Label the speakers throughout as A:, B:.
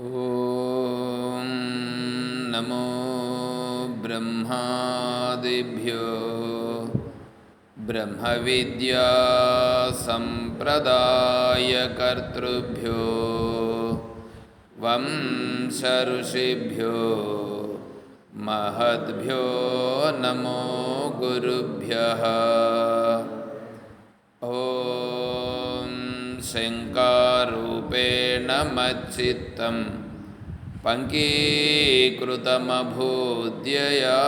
A: ॐ नमो ब्रह्मादिभ्यो ब्रह्मविद्यासम्प्रदायकर्तृभ्यो वंशऋषिभ्यो महद्भ्यो नमो गुरुभ्यः शङ्कारूपेण मच्चित्तं पङ्कीकृतमभूद्यया।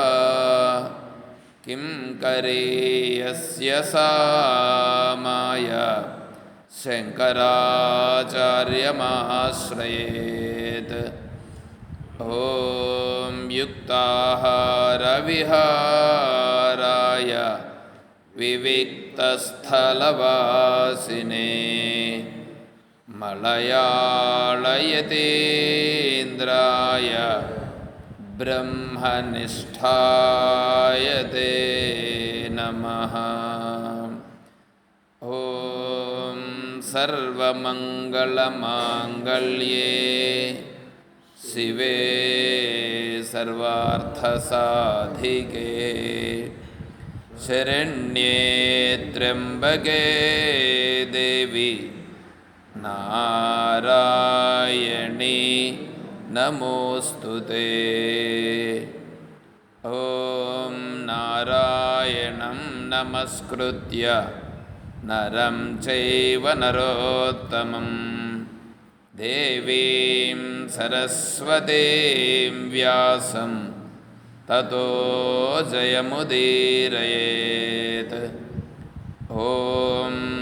A: किं करेयस्य सा माया? शङ्कराचार्यमाश्रयेत्। ॐ युक्ताहारविहाराय विविक्तस्थलवासिने मलयाळयतीन्द्राय ब्रह्मनिष्ठाय ते नमः। ॐ सर्वमङ्गलमाङ्गल्ये शिवे सर्वार्थसाधिके शरण्ये त्र्यम्बके देवी नारायणी नमोऽस्तु ते। ॐ नारायणं नमस्कृत्य नरं चैव नरोत्तमं। देवीं सरस्वतीं व्यासं ततो जयमुदीरयेत्। ॐ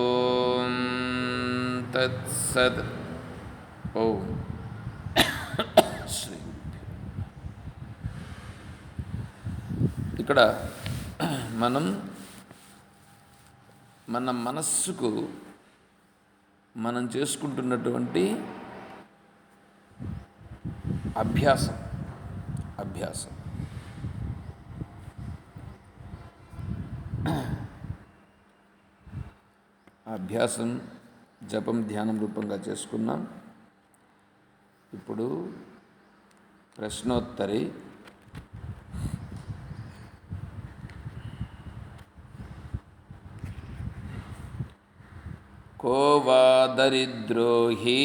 A: సద్ ఓం శ్రీ ఇక్కడ మనం మన మనస్సుకు మనం చేసుకుంటున్నటువంటి అభ్యాసం అభ్యాసం అభ్యాసం జపం ధ్యానం రూపంగా చేసుకున్నాం ఇప్పుడు ప్రశ్నోత్తరి को वा दरिद्रो हि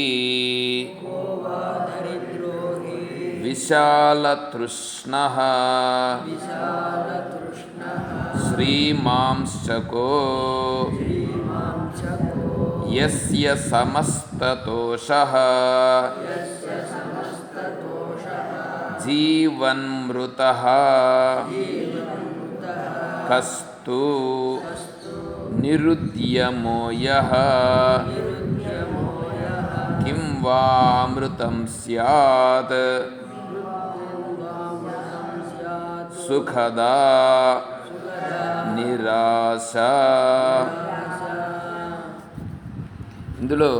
A: विशालतृष्णः श्रीमांश्च को यस्य समस्ततोषः। जीवन्मृतः। कस्तु निरुद्यमो यः किं वामृतं स्यात्। सुखदा निराशा। ఇందులో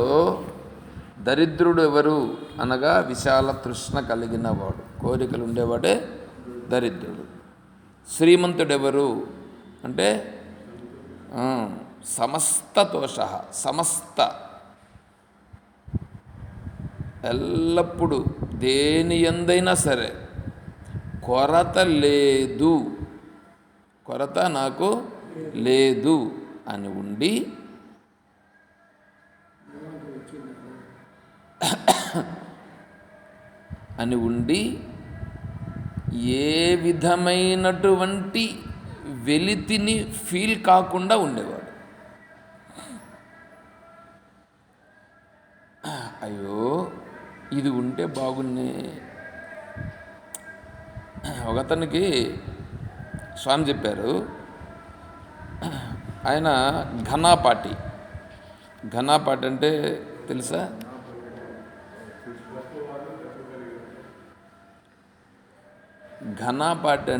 A: దరిద్రుడు ఎవరు అనగా విశాల తృష్ణ కలిగినవాడు. కోరికలు ఉండేవాడే దరిద్రుడు. శ్రీమంతుడెవరు అంటే సమస్త దోష సమస్త. ఎల్లప్పుడూ దేని ఎందైనా సరే కొరత లేదు. కొరత నాకు లేదు అని ఉండి అని ఉండి ఏ విధమైనటువంటి వెలితిని ఫీల్ కాకుండా ఉండేవాడు. అయ్యో ఇది ఉంటే బాగున్నే. ఒకతనికి స్వామి చెప్పారు ఆయన ఘనాపాటి. ఘనాపాటి అంటే తెలుసా ఘనాపాటి అంటే
B: ఆయన గొప్ప పండితుడు ఆయనకు కంకణం కూడా ఇచ్చింటారు గణపాటి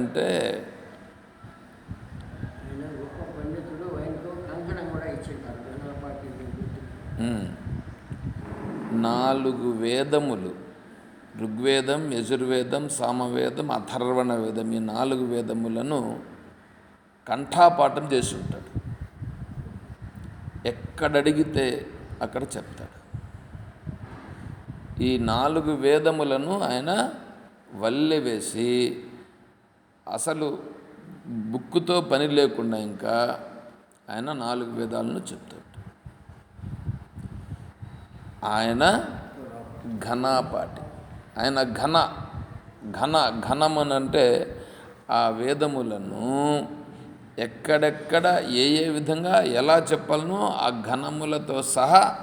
A: ఉమ్, నాలుగు వేదములు. ఋగ్వేదం యజుర్వేదం సామవేదం అథర్వణ వేదం ఈ నాలుగు వేదములను కంఠాపాఠం చేసి ఉంటాడు. ఎక్కడడిగితే అక్కడ చెప్తాడు. ఈ నాలుగు వేదములను ఆయన వల్లె వేసి అసలు బుక్కుతో పని లేకుండా ఇంకా ఆయన నాలుగు వేదాలను చెప్తాడు. ఆయన ఘనాపాటి. ఆయన ఘన ఘన ఘనమనంటే ఆ వేదములను ఎక్కడెక్కడ ఏ ఏ విధంగా ఎలా చెప్పాలనో ఆ ఘనములతో సహా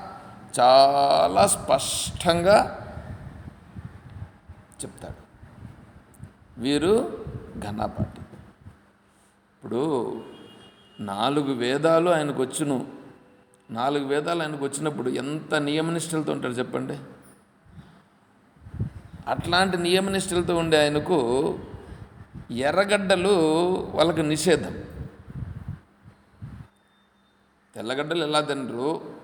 A: చాలా స్పష్టంగా చెప్తాడు. వీరు ఘనపాటి ఇప్పుడు నాలుగు వేదాలు ఆయనకు వచ్చును. నాలుగు వేదాలు ఆయనకు వచ్చినప్పుడు ఎంత నియమనిష్టలతో ఉంటారు చెప్పండి? అట్లాంటి నియమనిష్టలతో ఉండే ఆయనకు ఎర్రగడ్డలు వాళ్ళకి నిషేధం. తెల్లగడ్డలు ఎలా తినరు?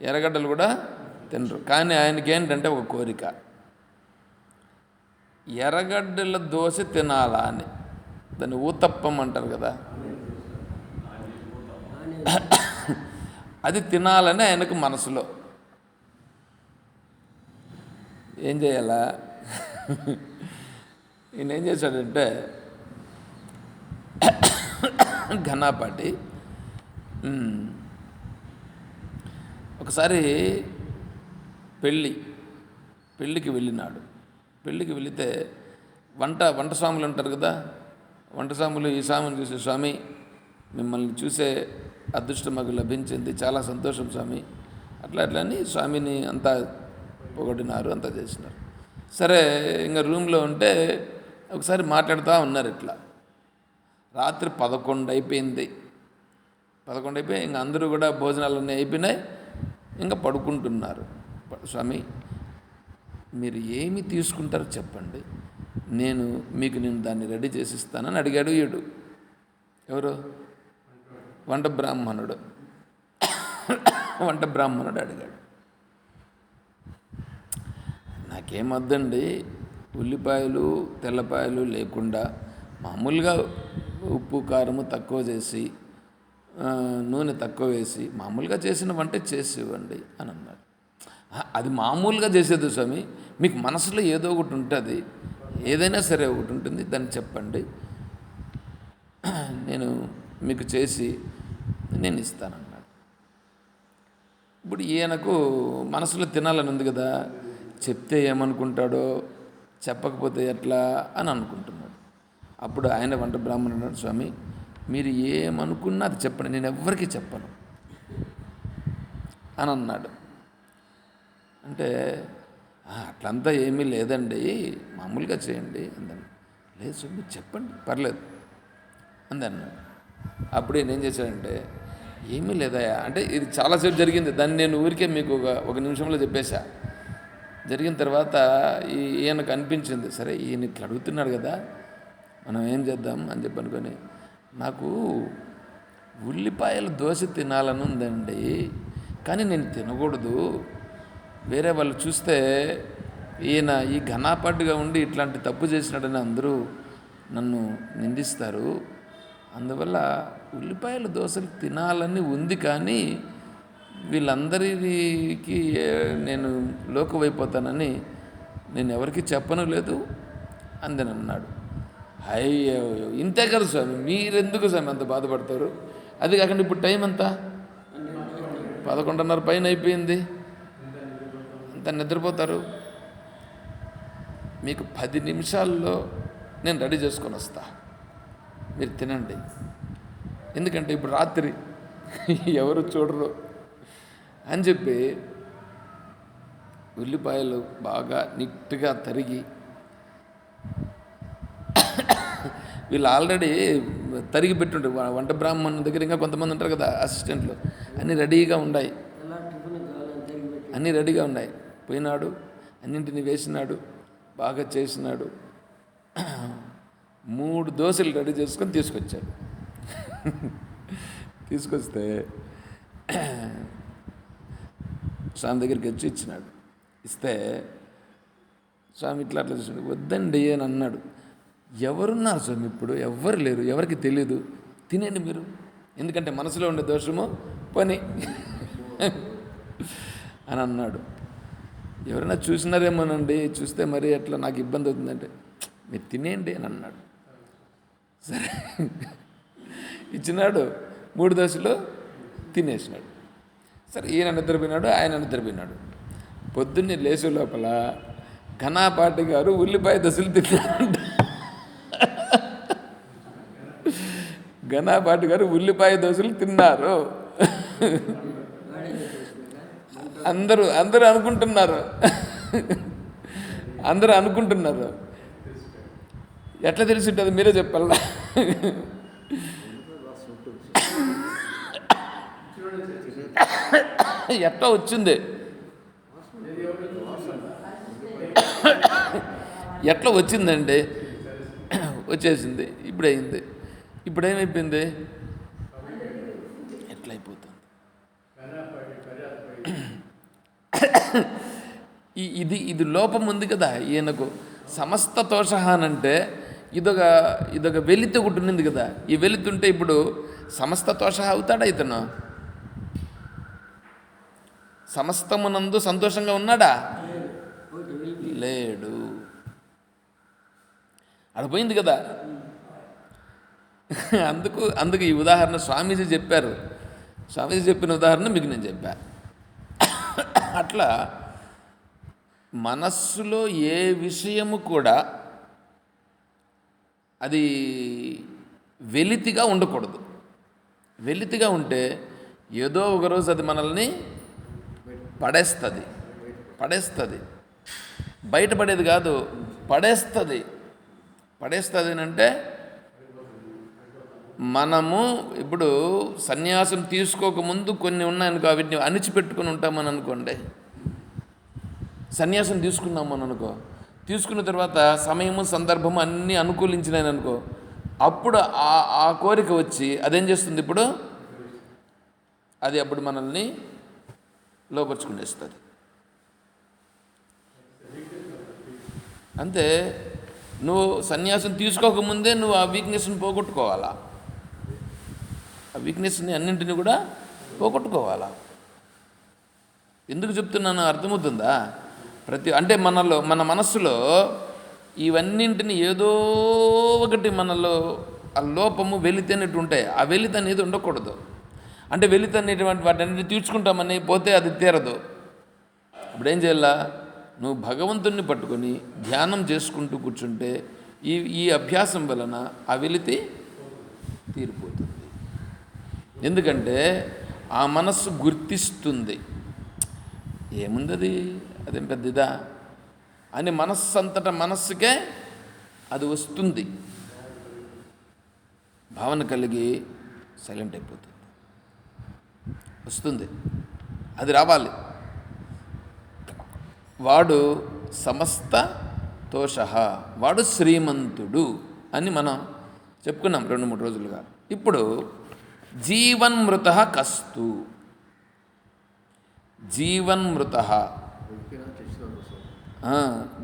A: ఎర్రగడ్డలు కూడా తినరు. కానీ ఆయనకి ఏంటంటే ఒక కోరిక. ఎర్రగడ్డల దోశ తినాలా అని. దాన్ని ఊతప్పం అంటారు కదా. అది తినాలని ఆయనకు మనసులో. ఏం చేయాలా? ఈయన ఏం చేశాడంటే ఘనాపాటి ఒకసారి పెళ్ళి పెళ్ళికి వెళ్ళినాడు. పెళ్ళికి వెళితే వంట వంట స్వాములు ఉంటారు కదా వంట స్వాములు ఈ స్వామిని చూసే స్వామి మిమ్మల్ని చూసే అదృష్టం మాకు లభించింది చాలా సంతోషం స్వామి. అట్లా అట్లా అని స్వామిని అంతా పొగడినారు అంతా చేసినారు. సరే ఇంకా రూమ్లో ఉంటే ఒకసారి మాట్లాడుతూ ఉన్నారు ఇట్లా. రాత్రి పదకొండు అయిపోయింది. పదకొండు అయిపోయి ఇంకా అందరూ కూడా భోజనాలన్నీ అయిపోయినాయి ఇంకా పడుకుంటున్నారు. స్వామి మీరు ఏమి తీసుకుంటారో చెప్పండి. నేను మీకు నేను దాన్ని రెడీ చేసి ఇస్తానని అడిగాడు ఈడు. ఎవరు? వంట బ్రాహ్మణుడు. వంట బ్రాహ్మణుడు అడిగాడు. నాకేమొద్దండి ఉల్లిపాయలు తెల్లపాయలు లేకుండా మామూలుగా ఉప్పు కారము తక్కువ చేసి నూనె తక్కువ వేసి మామూలుగా చేసిన వంట చేసి ఇవ్వండి అని అన్నాడు. అది మామూలుగా చేసేది స్వామి. మీకు మనసులో ఏదో ఒకటి ఉంటుంది. ఏదైనా సరే ఒకటి ఉంటుంది. దాన్ని చెప్పండి. నేను మీకు చేసి నేను ఇస్తానన్నాడు. ఇప్పుడు ఈయనకు మనసులో తినాలని ఉంది కదా. చెప్తే ఏమనుకుంటాడో చెప్పకపోతే ఎట్లా అని అనుకుంటున్నాడు. అప్పుడు ఆయన వంట బ్రాహ్మణుడు అన్నాడు స్వామి మీరు ఏమనుకున్నా అది చెప్పండి. నేను ఎవ్వరికీ చెప్పను. అని అన్నాడు. అంటే అట్లంతా ఏమీ లేదండి మామూలుగా చేయండి అందని. లేదు స్వామి చెప్పండి పర్లేదు అంది అప్పుడు నేనేం చేశానంటే ఏమీ లేదయా అంటే ఇది చాలాసేపు జరిగింది దాన్ని నేను ఊరికే మీకు ఒక ఒక నిమిషంలో చెప్పేశా. జరిగిన తర్వాత ఈ ఈయనకు అనిపించింది సరే ఈయన ఇట్లా అడుగుతున్నాడు కదా మనం ఏం చేద్దాం అని చెప్పి అనుకొని నాకు ఉల్లిపాయల దోశ తినాలని ఉందండి కానీ నేను తినకూడదు వేరే వాళ్ళు చూస్తే ఈయన ఈ ఘనాపాటుగా ఉండి ఇట్లాంటి తప్పు చేసినాడని అందరూ నన్ను నిందిస్తారు. అందువల్ల ఉల్లిపాయల దోశలు తినాలని ఉంది కానీ వీళ్ళందరికి నేను లోకమైపోతానని నేను ఎవరికి చెప్పను లేదు అందని అన్నాడు. అయ్యో ఇంతే కదా స్వామి మీరెందుకు స్వామి అంత బాధపడతారు? అది కాకుండా ఇప్పుడు టైం ఎంత? పదకొండున్నర పైన అయిపోయింది. అంత నిద్రపోతారు. మీకు పది నిమిషాల్లో నేను రెడీ చేసుకొని వస్తా. మీరు తినండి. ఎందుకంటే ఇప్పుడు రాత్రి ఎవరు చూడరు. అని చెప్పి ఉల్లిపాయలు బాగా నీట్గా తరిగి వీళ్ళు ఆల్రెడీ తరిగి పెట్టుంటారు వంట బ్రాహ్మణుల దగ్గర ఇంకా కొంతమంది ఉంటారు కదా అసిస్టెంట్లు. అన్నీ రెడీగా ఉన్నాయి అన్నీ రెడీగా ఉన్నాయి పోయినాడు అన్నింటిని వేసినాడు బాగా చేసినాడు. మూడు దోశలు రెడీ చేసుకొని తీసుకొచ్చాడు. తీసుకొస్తే స్వామి దగ్గరికి వచ్చి ఇచ్చినాడు. ఇస్తే స్వామి ఇట్లా అట్లా చూసాడు వద్దండి అని అన్నాడు. ఎవరున్నారు స్వామి ఇప్పుడు? ఎవరు లేరు. ఎవరికి తెలియదు తినండి మీరు. ఎందుకంటే మనసులో ఉండే దోషము పని అని అన్నాడు. ఎవరైనా చూసినారేమోనండి చూస్తే మరి అట్లా నాకు ఇబ్బంది అవుతుందంటే మీరు తినేయండి అని అన్నాడు. సరే. ఇచ్చినాడు మూడు దోశలు తినేసినాడు. సరే ఈయన నిద్రపోయినాడు ఆయన నిద్రపోయినాడు. పొద్దున్నే లేచే లోపల ఘనాపాటి గారు ఉల్లిపాయ దశలు తిన్నారంట. ఘనాపాటి గారు ఉల్లిపాయ దోశలు తిన్నారు. అందరూ అందరూ అనుకుంటున్నారు. అందరూ అనుకుంటున్నారు. ఎట్లా తెలిసి ఉంటుంది మీరే చెప్పాలా ఎట్లా వచ్చింది? ఎట్లా వచ్చిందండి? వచ్చేసింది. ఇప్పుడు అయింది ఇప్పుడు ఏమైపోయింది ఎట్లా అయిపోతుంది ఈ ఇది ఇది లోపం ఉంది కదా ఈయనకు. సమస్త తోషహానంటే ఇదొక ఇదొక వెలితి ఒకటి ఉన్నింది కదా. ఈ వెలితుంటే ఇప్పుడు సమస్త తోష అవుతాడా ఇతను? సమస్తమునందు సంతోషంగా ఉన్నాడా? లేడు. అడిపోయింది కదా. అందుకు అందుకు ఈ ఉదాహరణ స్వామీజీ చెప్పారు. స్వామీజీ చెప్పిన ఉదాహరణ మీకు నేను చెప్పాను అట్లా మనస్సులో ఏ విషయము కూడా అది వెలితిగా ఉండకూడదు. వెలితిగా ఉంటే ఏదో ఒకరోజు అది మనల్ని పడేస్తుంది. పడేస్తుంది. బయటపడేది కాదు పడేస్తుంది. పడేస్తుంది అంటే మనము ఇప్పుడు సన్యాసం తీసుకోకముందు కొన్ని ఉన్నాయనుకో వీటిని అణిచిపెట్టుకుని ఉంటామని అనుకోండి. సన్యాసం తీసుకున్నామని అనుకో. తీసుకున్న తర్వాత సమయము సందర్భము అన్నీ అనుకూలించినాయని అనుకో. అప్పుడు ఆ ఆ కోరిక వచ్చి అదేం చేస్తుంది ఇప్పుడు? అది అప్పుడు మనల్ని లోపరుచుకునేస్తుంది. అంతే. నువ్వు సన్యాసం తీసుకోకముందే నువ్వు ఆ వీక్నెస్ని పోగొట్టుకోవాలా? ఆ వీక్నెస్ని అన్నింటినీ కూడా పోగొట్టుకోవాలా? ఎందుకు చెప్తున్నాను అర్థమవుతుందా? ప్రతి అంటే మనలో మన మనస్సులో ఇవన్నింటిని ఏదో ఒకటి మనలో ఆ లోపము వెలితి అనేటి ఉంటాయి. ఆ వెలితి అనేది ఉండకూడదు. అంటే వెలితి అనేటువంటి వాటిని తీర్చుకుంటామని పోతే అది తీరదు. ఇప్పుడు ఏం చేయాలా? నువ్వు భగవంతుణ్ణి పట్టుకొని ధ్యానం చేసుకుంటూ కూర్చుంటే ఈ ఈ అభ్యాసం వలన ఆ వెలితి తీరిపోతుంది. ఎందుకంటే ఆ మనస్సు గుర్తిస్తుంది. ఏముంది అది అదేం పెద్ద ఇదా అని మనస్సు అంతటా మనస్సుకే అది వస్తుంది. భావన కలిగి సైలెంట్ అయిపోతుంది. వస్తుంది. అది రావాలి. వాడు సమస్త తోష వాడు శ్రీమంతుడు అని మనం చెప్పుకున్నాం రెండు మూడు రోజులుగా. ఇప్పుడు జీవన్మృత కస్తు. జీవన్మృత.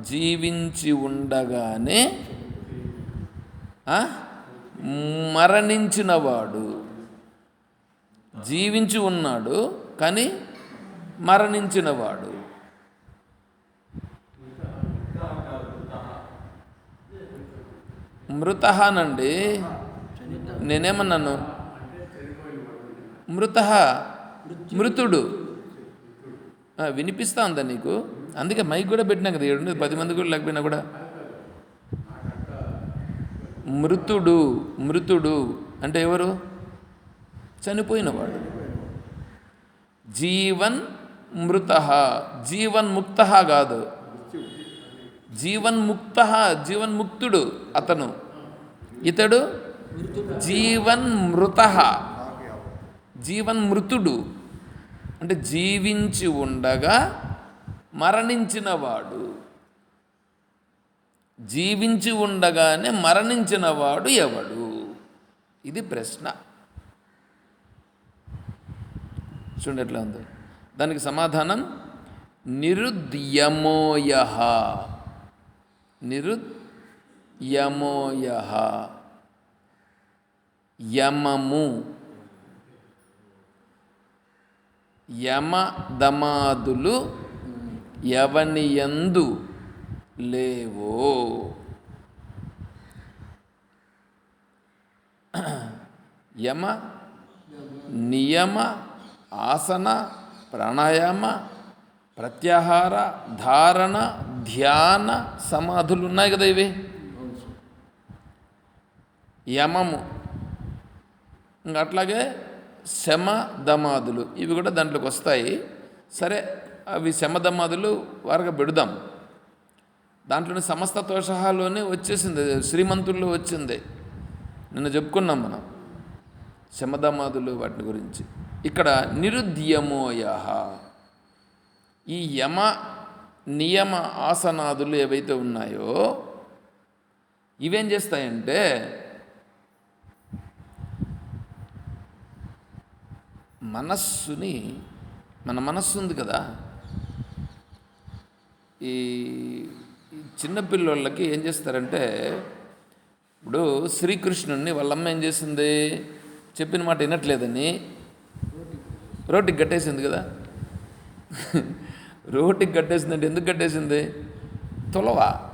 A: జీవించి ఉండగానే మరణించినవాడు. జీవించి ఉన్నాడు కానీ మరణించినవాడు. మృతనండి నేనేమన్నాను? మృత మృతుడు. వినిపిస్తా ఉందా నీకు? అందుకే మైక్ కూడా పెట్టినా కదా ఏడు పది మంది కూడా లేకపోయినా కూడా. మృతుడు మృతుడు అంటే ఎవరు? చనిపోయినవాడు. జీవన్ మృత. జీవన్ముక్త కాదు. జీవన్ముక్త జీవన్ముక్తుడు అతను. ఇతడు? జీవన్మృత జీవన్మృతుడు అంటే జీవించి ఉండగా మరణించినవాడు. జీవించి ఉండగానే మరణించినవాడు ఎవడు? ఇది ప్రశ్న. చూడండి ఎట్లా ఉంది. దానికి సమాధానం నిరుద్యమోయ. నిరుద్యమోయ. యమము. యమదమాదులు ఎవనియందు లేవో? యమ నియమ ఆసన ప్రాణాయామ ప్రత్యాహార ధారణ ధ్యాన సమాధులు ఉన్నాయి కదా ఇవి? యమము. ఇంకా అట్లాగే శమ దమాదులు ఇవి కూడా దాంట్లోకి వస్తాయి. సరే అవి శమదమాదులు దమాదులు పెడదాం. దాంట్లోని సమస్త తోషహాలోనే వచ్చేసింది శ్రీమంతుల్లో వచ్చింది. నిన్న చెప్పుకున్నాం మనం శమదమాదులు వాటి గురించి. ఇక్కడ నిరుద్యమోయ. ఈ యమ నియమ ఆసనాదులు ఏవైతే ఉన్నాయో ఇవేం చేస్తాయంటే మనస్సుని మన మనస్సు ఉంది కదా. ఈ చిన్నపిల్లోళ్ళకి ఏం చేస్తారంటే ఇప్పుడు శ్రీకృష్ణుడిని వాళ్ళమ్మ ఏం చేసింది? చెప్పిన మాట వినట్లేదని రోటికి కట్టేసింది కదా. రోటికి కట్టేసిందంటే ఎందుకు కట్టేసింది? తులవా.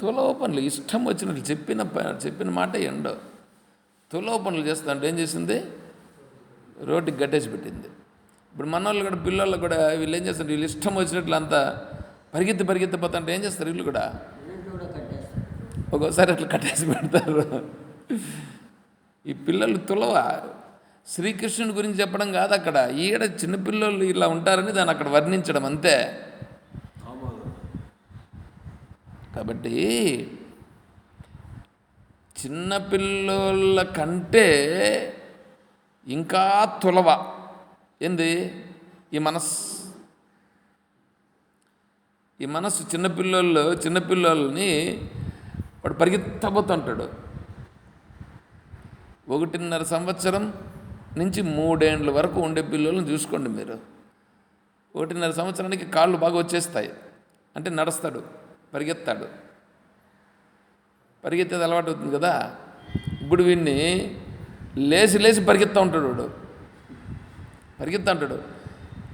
A: తులవ పనులు ఇష్టం వచ్చినట్లు చెప్పిన ప- చెప్పిన మాట ఎండో. తులవ పనులు చేస్తుంటే ఏం చేసింది? రోడ్డుకి గట్టేసి పెట్టింది. ఇప్పుడు మన వాళ్ళు కూడా పిల్లలు కూడా వీళ్ళు ఏం చేస్తారు? వీళ్ళు ఇష్టం వచ్చినట్లు అంతా పరిగెత్తి పరిగెత్తి పోతుంటే ఏం చేస్తారు వీళ్ళు కూడా? ఒక్కోసారి అట్లా కట్టేసి పెడతారు. ఈ పిల్లలు తులవ. శ్రీకృష్ణుని గురించి చెప్పడం కాదు అక్కడ. ఈడ చిన్నపిల్లలు ఇలా ఉంటారని దాన్ని అక్కడ వర్ణించడం అంతే. కాబట్టి చిన్నపిల్లల కంటే ఇంకా తులవ. ఏంది? ఈ మనస్. ఈ మనస్సు చిన్నపిల్లలు చిన్నపిల్లల్ని వాడు పరిగెత్తబోతుంటాడు. ఒకటిన్నర సంవత్సరం నుంచి మూడేండ్ల వరకు ఉండే పిల్లలను చూసుకోండి మీరు. ఒకటిన్నర సంవత్సరానికి కాళ్ళు బాగా వచ్చేస్తాయి. అంటే నడుస్తాడు పరిగెత్తాడు. పరిగెత్తేది అలవాటు అవుతుంది కదా? ఇప్పుడు వీడిని లేచి లేచి పరిగెత్తా ఉంటాడు వాడు. పరిగెత్తా ఉంటాడు.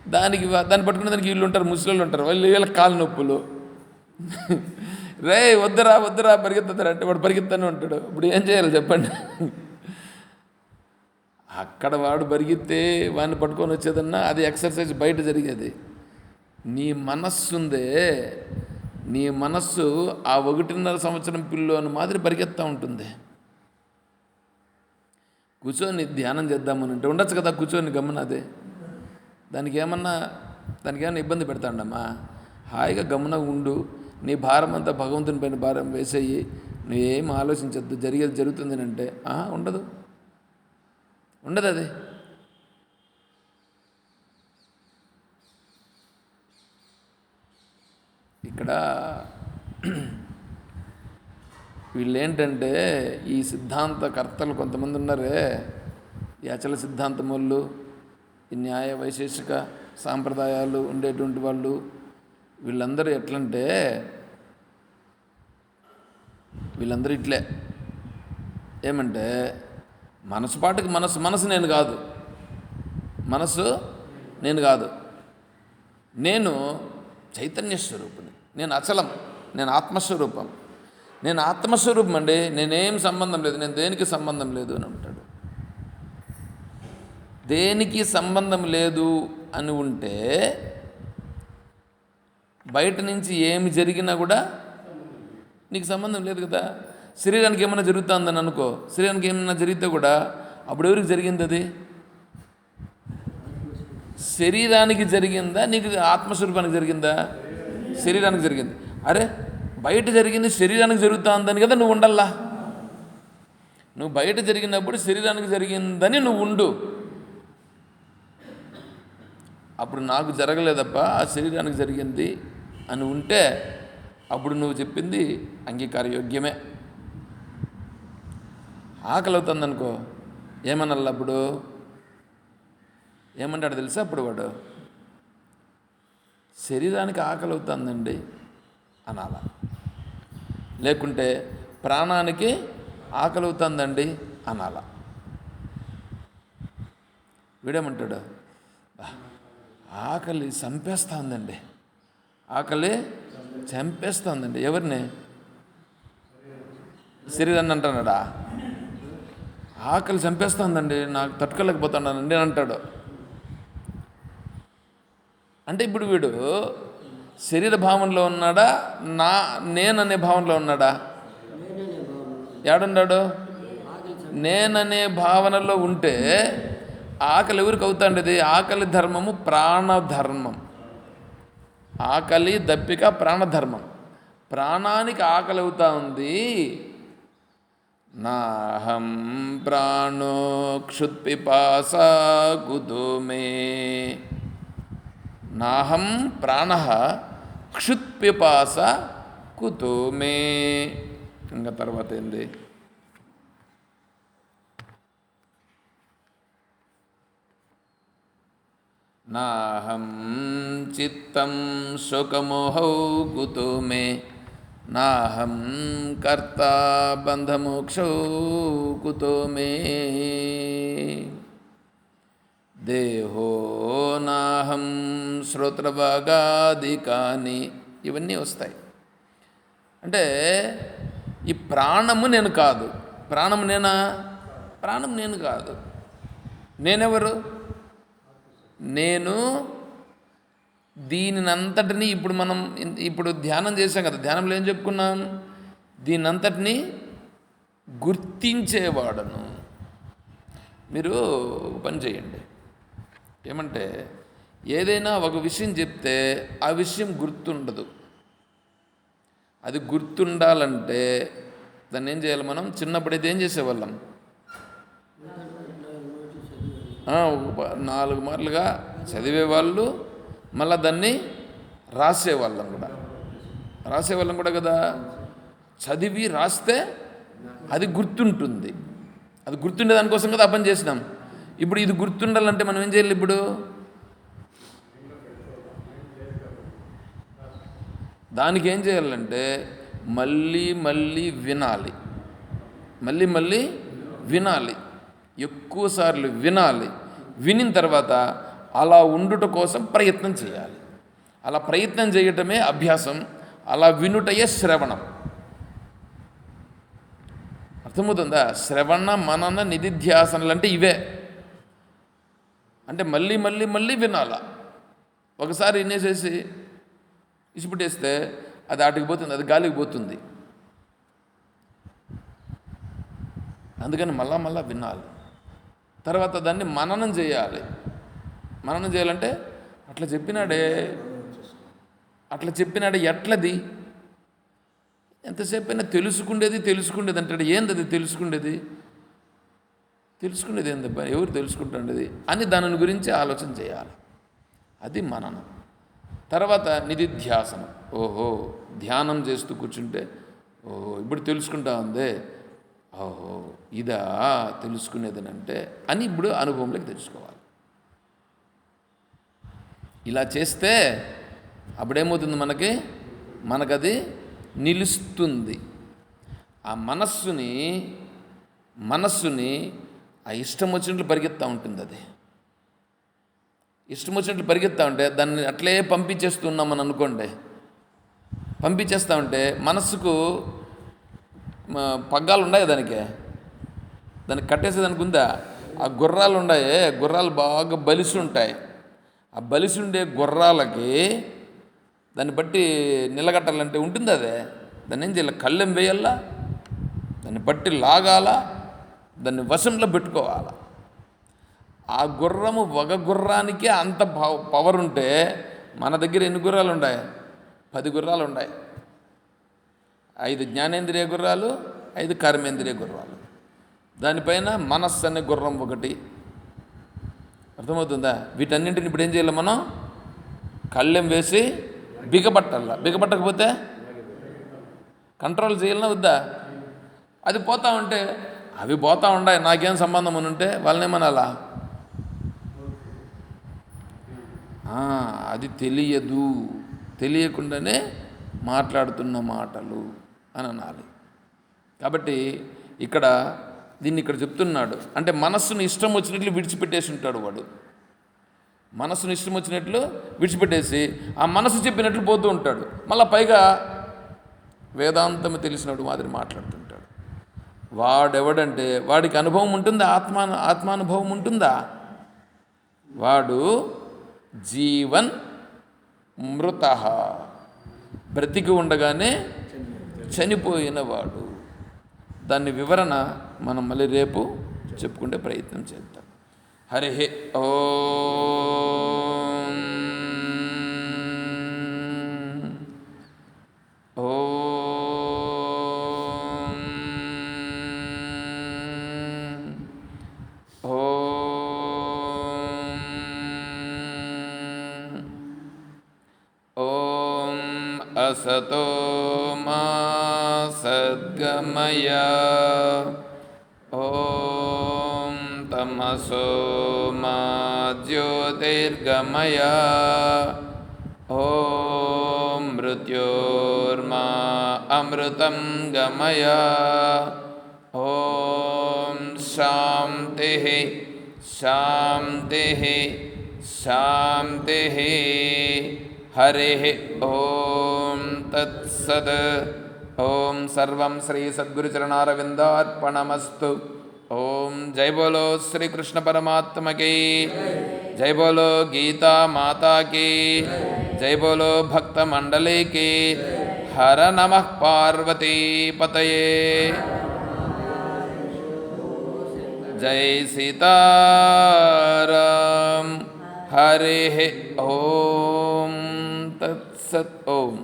A: దానికి వా- దాన్ని పట్టుకునే దానికి వీళ్ళు ఉంటారు ముసలి ఉంటారు. వాళ్ళు వీళ్ళ కాలు నొప్పులు. రే వద్దురా వద్దురా పరిగెత్తారు అంటే వాడు పరిగెత్తానే ఉంటాడు. ఇప్పుడు ఏం చేయాలి చెప్పండి? అక్కడ వాడు పరిగెత్తే వాడిని పట్టుకొని వచ్చేదన్నా అది ఎక్సర్సైజ్ బయట జరిగేది. నీ మనస్సు ఉందే నీ మనస్సు ఆ ఒకటిన్నర సంవత్సరం పిల్లోని మాదిరి పరిగెత్తా ఉంటుంది. కూర్చొని ధ్యానం చేద్దామని అంటే ఉండొచ్చు కదా కూర్చొని గమనదే దానికి ఏమన్నా దానికి ఏమన్నా ఇబ్బంది పెడతాడమ్మా? హాయిగా గమన ఉండు నీ భారం అంతా భగవంతుని పైన భారం వేసేయి నువ్వేం ఆలోచించద్దు జరిగేది జరుగుతుంది అంటే ఉండదు. ఉండదు అది. ఇక్కడ వీళ్ళు ఏంటంటే ఈ సిద్ధాంతకర్తలు కొంతమంది ఉన్నారే ఈ అచల సిద్ధాంతములు ఈ న్యాయ వైశేషిక సాంప్రదాయాలు ఉండేటువంటి వాళ్ళు. వీళ్ళందరూ ఎట్లంటే వీళ్ళందరూ ఇట్లే. ఏమంటే మనసు పాటకి మనసు మనసు నేను కాదు. మనసు నేను కాదు. నేను చైతన్య స్వరూపుని. నేను అచలం. నేను ఆత్మస్వరూపం. నేను ఆత్మస్వరూపం అండి నేనేం సంబంధం లేదు నేను దేనికి సంబంధం లేదు అని అంటాడు. దేనికి సంబంధం లేదు అని ఉంటే బయట నుంచి ఏమి జరిగినా కూడా నీకు సంబంధం లేదు కదా. శరీరానికి ఏమైనా జరుగుతుందని అనుకో శరీరానికి ఏమైనా జరిగితే కూడా అప్పుడు ఎవరికి జరిగింది అది? శరీరానికి జరిగిందా నీకు ఆత్మస్వరూపానికి జరిగిందా? శరీరానికి జరిగింది. అరే బయట జరిగింది శరీరానికి జరుగుతుందని కదా నువ్వు ఉండల్లా? నువ్వు బయట జరిగినప్పుడు శరీరానికి జరిగిందని నువ్వు ఉండు. అప్పుడు నాకు జరగలేదప్ప ఆ శరీరానికి జరిగింది అని ఉంటే అప్పుడు నువ్వు చెప్పింది అంగీకారయోగ్యమే. ఆకలి అవుతుందనుకో ఏమనాలి అప్పుడు? ఏమంటాడు తెలుసా అప్పుడు వాడు? శరీరానికి ఆకలి అవుతుందండి అనాలా. లేకుంటే ప్రాణానికి ఆకలివుతుందండి అనాల. వీడేమంటాడు? ఆకలి చంపేస్తుందండి. ఆకలి చంపేస్తుందండి. ఎవరిని? శరీరాన్ని అంటున్నాడా ఆకలి చంపేస్తుందండి. నాకు తట్టుకోలేకపోతున్నానండి అని అంటాడు అంటే ఇప్పుడు వీడు శరీర భావంలో ఉన్నాడా? నా నేననే భావనలో ఉన్నాడా? ఏడున్నాడు? నేననే భావనలో ఉంటే ఆకలి ఎవరికి అవుతాండేది ఆకలి ధర్మము ప్రాణధర్మం. ఆకలి దప్పిక ప్రాణధర్మం. ప్రాణానికి ఆకలి అవుతా ఉంది. నాహం ప్రాణో క్షుత్పిపాసా గుదుమే నాహం ప్రాణ క్షుత్పిపాస కుతుమే. ఇంకా తర్వాత ఏంది? నాహం చిత్తం శోకమోహౌ కుతో మే నాహం కర్త బంధమోక్షౌ కుతో మే దేహో నాహం శ్రోత్రభాగాదికాని. ఇవన్నీ వస్తాయి. అంటే ఈ ప్రాణము నేను కాదు. ప్రాణము నేనా? ప్రాణం నేను కాదు. నేనెవరు? నేను. దీనినంతటిని ఇప్పుడు మనం ఇప్పుడు ధ్యానం చేసాం కదా ధ్యానంలో ఏం చెప్పుకున్నాం? దీనంతటిని గుర్తించేవాడను. మీరు పని చేయండి. ఏమంటే ఏదైనా ఒక విషయం చెప్తే ఆ విషయం గుర్తుండదు. అది గుర్తుండాలంటే దాన్ని ఏం చేయాలి మనం? చిన్నప్పుడైతే ఏం చేసేవాళ్ళం? ఒక నాలుగు మార్లుగా చదివేవాళ్ళు మళ్ళీ దాన్ని రాసేవాళ్ళం కూడా. రాసేవాళ్ళం కూడా కదా? చదివి రాస్తే అది గుర్తుంటుంది. అది గుర్తుండే దానికోసం కదా ఆ పని చేసినాం. ఇప్పుడు ఇది గుర్తుండాలంటే మనం ఏం చేయాలి ఇప్పుడు? దానికి ఏం చేయాలంటే మళ్ళీ మళ్ళీ వినాలి. మళ్ళీ మళ్ళీ వినాలి. ఎక్కువసార్లు వినాలి. వినిన తర్వాత అలా ఉండుట కోసం ప్రయత్నం చేయాలి. అలా ప్రయత్నం చేయటమే అభ్యాసం. అలా వినుటయే శ్రవణం. అర్థమవుతుందా? శ్రవణ మనన నిధిధ్యాసనలు అంటే ఇవే. అంటే మళ్ళీ మళ్ళీ మళ్ళీ వినాలా? ఒకసారి వినేసేసి ఇసిపెట్టేస్తే అది ఆటికి పోతుంది అది గాలికి పోతుంది. అందుకని మళ్ళా మళ్ళా వినాలి. తర్వాత దాన్ని మననం చేయాలి. మననం చేయాలంటే అట్లా చెప్పినాడే అట్లా చెప్పినాడే ఎట్లది? ఎంతసేపు అయినా తెలుసుకుండేది తెలుసుకుండేది అంటాడు. ఏంది అది తెలుసుకుండేది? తెలుసుకునేది ఏందబ్బా ఎవరు తెలుసుకుంటుండేది? అని దాని గురించి ఆలోచన చేయాలి. అది మననం. తర్వాత నిధిధ్యాసనం. ఓహో ధ్యానం చేస్తూ కూర్చుంటే ఓహో ఇప్పుడు తెలుసుకుంటా ఉందే? ఓహో ఇదా తెలుసుకునేదనంటే అని ఇప్పుడు అనుభవంలోకి తెలుసుకోవాలి ఇలా చేస్తే అప్పుడేమవుతుంది మనకి? మనకది నిలుస్తుంది. ఆ మనస్సుని మనస్సుని ఆ ఇష్టం వచ్చినట్లు పరిగెత్తా ఉంటుంది అది. ఇష్టం వచ్చినట్లు పరిగెత్తా ఉంటే దాన్ని అట్లే పంపించేస్తున్నామని అనుకోండి. పంపించేస్తా ఉంటే మనస్సుకు పగ్గాలు ఉన్నాయి దానికి? దానికి కట్టేసేదానికి ఉందా? ఆ గుర్రాలు ఉన్నాయి గుర్రాలు బాగా బలిసి ఉంటాయి. ఆ బలిసి ఉండే గుర్రాలకి దాన్ని బట్టి నిలగట్టాలంటే ఉంటుంది అదే? దాన్ని ఏం చేయాలి? కళ్ళెం వేయాలా? దాన్ని బట్టి లాగాల? దాన్ని వశంలో పెట్టుకోవాలి? ఆ గుర్రము ఒక గుర్రానికే అంత పవ- పవర్ ఉంటే మన దగ్గర ఎన్ని గుర్రాలు ఉన్నాయి పది గుర్రాలు ఉన్నాయి ఐదు జ్ఞానేంద్రియ గుర్రాలు ఐదు కర్మేంద్రియ గుర్రాలు. దానిపైన మనస్సు అనే గుర్రం ఒకటి. అర్థమవుతుందా? వీటన్నింటిని ఇప్పుడు ఏం చేయాలి మనం? కళ్ళెం వేసి బిగపట్టాల బిగపట్టకపోతే కంట్రోల్ చేయాలన్నా వద్దా? అది పోతా ఉంటే అవి పోతా ఉండాయి. నాకేం సంబంధం అని ఉంటే వాళ్ళనేమనాలా అది తెలియదు. తెలియకుండానే మాట్లాడుతున్న మాటలు అని అనాలి. కాబట్టి ఇక్కడ దీన్ని ఇక్కడ చెప్తున్నాడు. అంటే మనస్సును ఇష్టం వచ్చినట్లు విడిచిపెట్టేసి ఉంటాడు వాడు. మనస్సును ఇష్టం వచ్చినట్లు విడిచిపెట్టేసి ఆ మనసు చెప్పినట్లు పోతూ ఉంటాడు. మళ్ళీ పైగా వేదాంతం తెలిసినప్పుడు మాదిరి మాట్లాడుతుంటాడు. వాడెవడంటే వాడికి అనుభవం ఉంటుందా? ఆత్మా ఆత్మానుభవం ఉంటుందా? వాడు జీవన్ మృత. బ్రతికి ఉండగానే చనిపోయిన వాడు. దాని వివరణ మనం మళ్ళీ రేపు చెప్పుకుంటే ప్రయత్నం చేద్దాం. హరి ఓ ॐ तमसो मा ज्योतिर्गमय ॐ मृत्योर्मा अमृतं गमय ॐ शान्तिः शान्तिः शान्तिः हरिः ॐ तत्सद् ఓం సర్వం శ్రీ సద్గురుచరణారవిందార్పణమస్తు. ఓం జై బోలో శ్రీకృష్ణ పరమాత్మకి జై బోలో గీతా మాతాకి జై బోలో భక్త మండలికి హర నమ పార్వతీ పతయే. జై సీతారాం. హరి ఓం తత్సత్ ఓం.